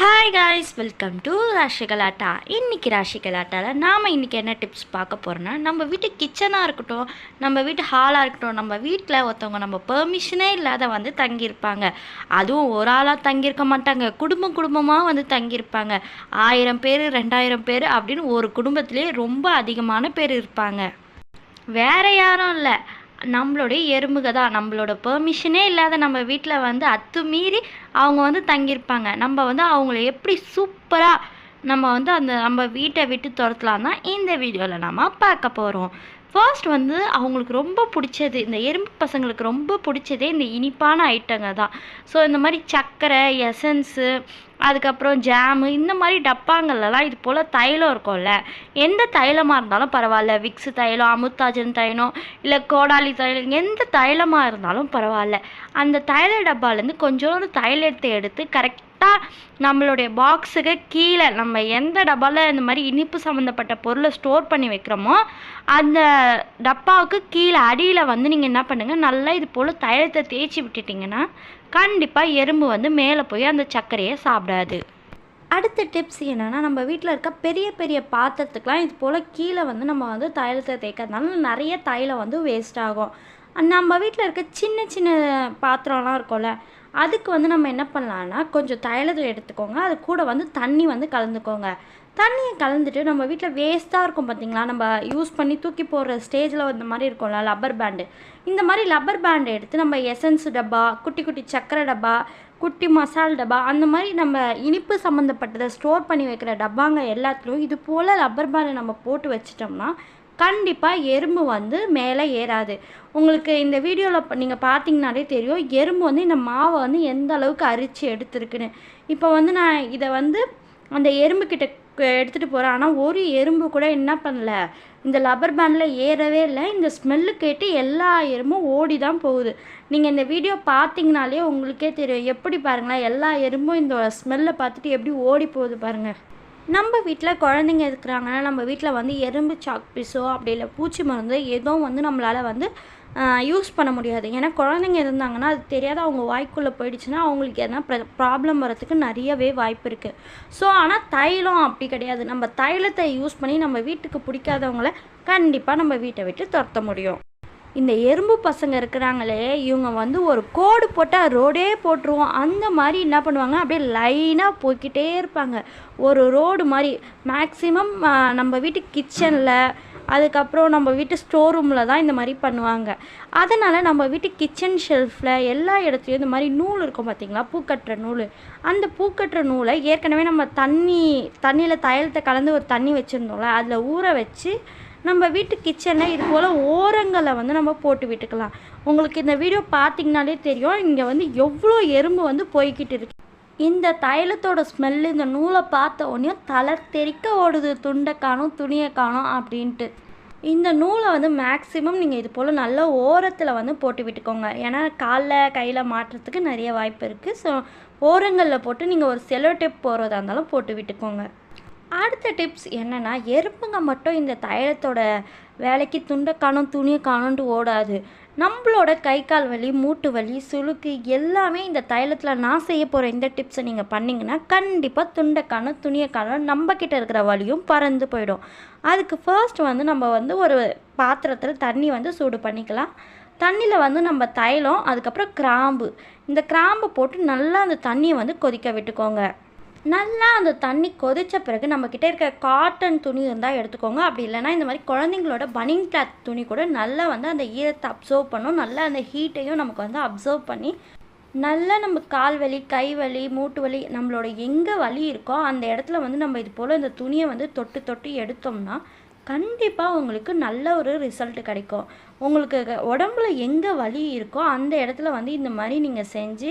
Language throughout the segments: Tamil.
Hi guys welcome to Rashi Galatta இன்றைக்கி ராஷி கலாட்டாவில் நாம் இன்றைக்கி என்ன டிப்ஸ் பார்க்க போகிறோன்னா நம்ம வீட்டு கிச்சனாக இருக்கட்டும் நம்ம வீட்டு ஹாலாக இருக்கட்டும் நம்ம வீட்டில் ஒருத்தவங்க நம்ம பெர்மிஷனே இல்லாத வந்து தங்கியிருப்பாங்க. அதுவும் ஒரு ஆளாக தங்கியிருக்க மாட்டாங்க. குடும்பம் குடும்பமாக வந்து தங்கியிருப்பாங்க. ஆயிரம் பேர் ரெண்டாயிரம் பேர் அப்படின்னு ஒரு குடும்பத்திலே ரொம்ப அதிகமான பேர் இருப்பாங்க. வேறு யாரும் இல்லை. நம்மளுடைய எறும்புக தான் நம்மளோட பெர்மிஷனே இல்லாத நம்ம வீட்டில் வந்து அத்துமீறி அவங்க வந்து தங்கியிருப்பாங்க. நம்ம வந்து அவங்கள எப்படி சூப்பராக நம்ம வந்து அந்த நம்ம வீட்டை விட்டு துரத்தலாம் தான் இந்த வீடியோவில் நம்ம பார்க்க போகிறோம் ஃபர்ஸ்ட் வந்து அவங்களுக்கு ரொம்ப பிடிச்சது இந்த எறும்பு பசங்களுக்கு ரொம்ப பிடிச்சதே இந்த இனிப்பான ஐட்டங்க தான். ஸோ இந்த மாதிரி சர்க்கரை எசன்ஸு அதுக்கப்புறம் ஜாமு இந்த மாதிரி டப்பாங்கள்லாம் இது போல் தைலம் இருக்கும்ல. எந்த தைலமாக இருந்தாலும் பரவாயில்ல. விக்ஸு தைலம் அமுத்தாஜன் தைலம் இல்லை கோடாலி தைலம் எந்த தைலமாக இருந்தாலும் பரவாயில்ல. அந்த தைல டப்பாலேருந்து கொஞ்சோண்டு தைலத்தை எடுத்து கரெக்ட் கரெக்டாக நம்மளுடைய பாக்ஸுக்கு கீழே நம்ம எந்த டப்பாவில் இந்த மாதிரி இனிப்பு சம்மந்தப்பட்ட பொருளை ஸ்டோர் பண்ணி வைக்கிறோமோ அந்த டப்பாவுக்கு கீழே அடியில் வந்து நீங்கள் என்ன பண்ணுங்கள் நல்லா இது போல் தைலத்தை தேய்ச்சி விட்டுட்டிங்கன்னா கண்டிப்பாக எறும்பு வந்து மேலே போய் அந்த சர்க்கரையை சாப்பிடாது. அடுத்த டிப்ஸ் என்னென்னா நம்ம வீட்டில் இருக்க பெரிய பெரிய பாத்திரத்துக்கெலாம் இது போல் கீழே வந்து நம்ம வந்து தைலத்தை தேய்க்கிறதுனால நிறைய தைலம் வந்து வேஸ்ட் ஆகும். நம்ம வீட்டில் இருக்க சின்ன சின்ன பாத்திரம்லாம் இருக்கும்ல அதுக்கு வந்து நம்ம என்ன பண்ணலான்னா கொஞ்சம் தைலத்தை எடுத்துக்கோங்க. அது கூட வந்து தண்ணி வந்து கலந்துக்கோங்க. தண்ணியை கலந்துட்டு நம்ம வீட்டில் வேஸ்ட்டாக இருக்கும் பார்த்தீங்களா நம்ம யூஸ் பண்ணி தூக்கி போடுற ஸ்டேஜில் இந்த மாதிரி இருக்கும்ல லப்பர் பேண்டு இந்த மாதிரி லப்பர் பேண்டை எடுத்து நம்ம எசன்ஸ் டப்பா குட்டி குட்டி சக்கரை டப்பா குட்டி மசால் டப்பா அந்த மாதிரி நம்ம இனிப்பு சம்மந்தப்பட்டதை ஸ்டோர் பண்ணி வைக்கிற டப்பாங்க எல்லாத்துலேயும் இது போல் ரப்பர் பேண்டை நம்ம போட்டு வச்சிட்டோம்னா கண்டிப்பாக எறும்பு வந்து மேலே ஏறாது. உங்களுக்கு இந்த வீடியோவில் நீங்கள் பார்த்தீங்கனாலே தெரியும் எறும்பு வந்து இந்த மாவை வந்து எந்த அளவுக்கு அரித்து எடுத்துருக்குன்னு. இப்போ வந்து நான் இதை வந்து அந்த எறும்புக்கிட்ட எடுத்துகிட்டு போகிறேன் ஆனால் ஒரு எறும்பு கூட என்ன பண்ணல? இந்த லப்பர் பேண்டில் ஏறவே இல்லை. இந்த ஸ்மெல்லு கேட்டு எல்லா எறும்பும் ஓடி தான் போகுது. நீங்கள் இந்த வீடியோ பார்த்தீங்கனாலே உங்களுக்கே தெரியும். எப்படி பாருங்களேன் எல்லா எறும்பும் இந்த ஸ்மெல்லை பார்த்துட்டு எப்படி ஓடி போகுது பாருங்கள் நம்ம வீட்டில் குழந்தைங்க இருக்கிறாங்கன்னா நம்ம வீட்டில் வந்து எறும்பு சாக் பீஸோ அப்படி இல்லை பூச்சி மருந்து ஏதோ வந்து நம்மளால் வந்து யூஸ் பண்ண முடியாது. ஏன்னா குழந்தைங்க இருந்தாங்கன்னா அது தெரியாத அவங்க வாய்க்குள்ளே போயிடுச்சுன்னா அவங்களுக்கு எதனா ப்ர ப்ராப்ளம் வரத்துக்கு நிறையவே வாய்ப்பு இருக்குது ஸோ ஆனால் தைலம் அப்படி கிடையாது. நம்ம தைலத்தை யூஸ் பண்ணி நம்ம வீட்டுக்கு பிடிக்காதவங்கள கண்டிப்பாக நம்ம வீட்டை விட்டு துரத்த முடியும். இந்த எறும்பு பசங்க இருக்கிறாங்களே இவங்க வந்து ஒரு கோடு போட்டால் ரோடே போட்டுருவோம். அந்த மாதிரி என்ன பண்ணுவாங்க? அப்படியே லைனாக போய்கிட்டே இருப்பாங்க. ஒரு ரோடு மாதிரி மேக்ஸிமம் நம்ம வீட்டு கிச்சனில் அதுக்கப்புறம் நம்ம வீட்டு ஸ்டோர் ரூமில் தான் இந்த மாதிரி பண்ணுவாங்க. அதனால் நம்ம வீட்டு கிச்சன் ஷெல்ஃபில் எல்லா இடத்துலையும் இந்த மாதிரி நூல் இருக்கும் பார்த்திங்களா பூக்கட்டுற நூல். அந்த பூக்கட்டுற நூலை ஏற்கனவே நம்ம தண்ணி தண்ணியில் தயலத்தை கலந்து ஒரு தண்ணி வச்சுருந்தோம்ல அதில் ஊற வச்சு நம்ம வீட்டு கிச்சனில் இது போல் ஓரங்களை வந்து நம்ம போட்டு விட்டுக்கலாம். உங்களுக்கு இந்த வீடியோ பார்த்திங்கனாலே தெரியும். இங்கே வந்து எவ்வளோ எறும்பு வந்து போய்கிட்டு இருக்கு. இந்த தைலத்தோட ஸ்மெல்லு இந்த நூலை பார்த்த உடனே தலை தெறிக்க ஓடுது. துண்டை காணும் துணியை காணும் அப்படின்ட்டு. இந்த நூலை வந்து மேக்ஸிமம் நீங்கள் இது போல் நல்ல ஓரத்தில் வந்து போட்டு விட்டுக்கோங்க. ஏன்னா காலில் கையில் மாட்டுறதுக்கு நிறைய வாய்ப்பு இருக்குது ஸோ ஓரங்களில் போட்டு நீங்கள் ஒரு செலோ டேப் போடுறதா இருந்தாலும் போட்டு விட்டுக்கோங்க. அடுத்த டிப்ஸ் என்னென்னா எறும்புங்க மட்டும் இந்த தைலத்தோட வேலைக்கு துண்டை காணும் துணியை காணுன்ட்டு ஓடாது. நம்மளோட கை கால் வலி மூட்டு வலி சுளுக்கு எல்லாமே இந்த தைலத்தில் நான் செய்ய போகிற இந்த டிப்ஸை நீங்கள் பண்ணிங்கன்னா கண்டிப்பாக துண்டை காணும் துணியை காணும் நம்மக்கிட்ட இருக்கிற வலியும் பறந்து போயிடும். அதுக்கு ஃபர்ஸ்ட் வந்து நம்ம வந்து ஒரு பாத்திரத்தில் தண்ணி வந்து சூடு பண்ணிக்கலாம். தண்ணியில் வந்து நம்ம தைலம் அதுக்கப்புறம் கிராம்பு. இந்த கிராம்பு போட்டு நல்லா அந்த தண்ணியை வந்து கொதிக்க விட்டுக்கோங்க. நல்லா அந்த தண்ணி கொதித்த பிறகு நம்மக்கிட்ட இருக்க காட்டன் துணி இருந்தால் எடுத்துக்கோங்க. அப்படி இல்லைனா இந்த மாதிரி குழந்தைங்களோட பனிங் கிளாத் துணி கூட நல்லா வந்து அந்த ஈரத்தை அப்சர்வ் பண்ணும். நல்லா அந்த ஹீட்டையும் நமக்கு வந்து அப்சர்வ் பண்ணி நல்லா நம்ம கால் வலி கை வலி மூட்டு வலி நம்மளோட எங்கே வலி இருக்கோ அந்த இடத்துல வந்து நம்ம இது போல் இந்த துணியை வந்து தொட்டு தொட்டு எடுத்தோம்னா கண்டிப்பாக உங்களுக்கு நல்ல ஒரு ரிசல்ட் கிடைக்கும். உங்களுக்கு உடம்புல எங்கே வலி இருக்கோ அந்த இடத்துல வந்து இந்த மாதிரி நீங்கள் செஞ்சு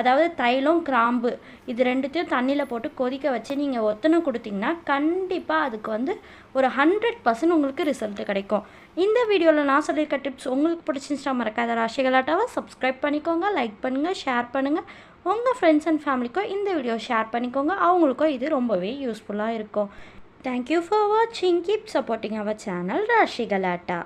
அதாவது தைலம் கிராம்பு இது ரெண்டுத்தையும் தண்ணியில் போட்டு கொதிக்க வச்சு நீங்கள் ஒத்தனை கொடுத்தீங்கன்னா கண்டிப்பாக அதுக்கு வந்து ஒரு ஹண்ட்ரட் பர்சன்ட் உங்களுக்கு ரிசல்ட் கிடைக்கும். இந்த வீடியோவில் நான் சொல்லியிருக்க டிப்ஸ் உங்களுக்கு பிடிச்சிருந்துச்சா மறக்காத ராசிகளாட்டாவை சப்ஸ்கிரைப் பண்ணிக்கோங்க லைக் பண்ணுங்கள் ஷேர் பண்ணுங்கள் உங்கள் ஃப்ரெண்ட்ஸ் அண்ட் ஃபேமிலிக்கும் இந்த வீடியோ ஷேர் பண்ணிக்கோங்க. அவங்களுக்கும் இது ரொம்பவே யூஸ்ஃபுல்லாக இருக்கும். Thank you for watching. Keep supporting our channel Rashi Galata.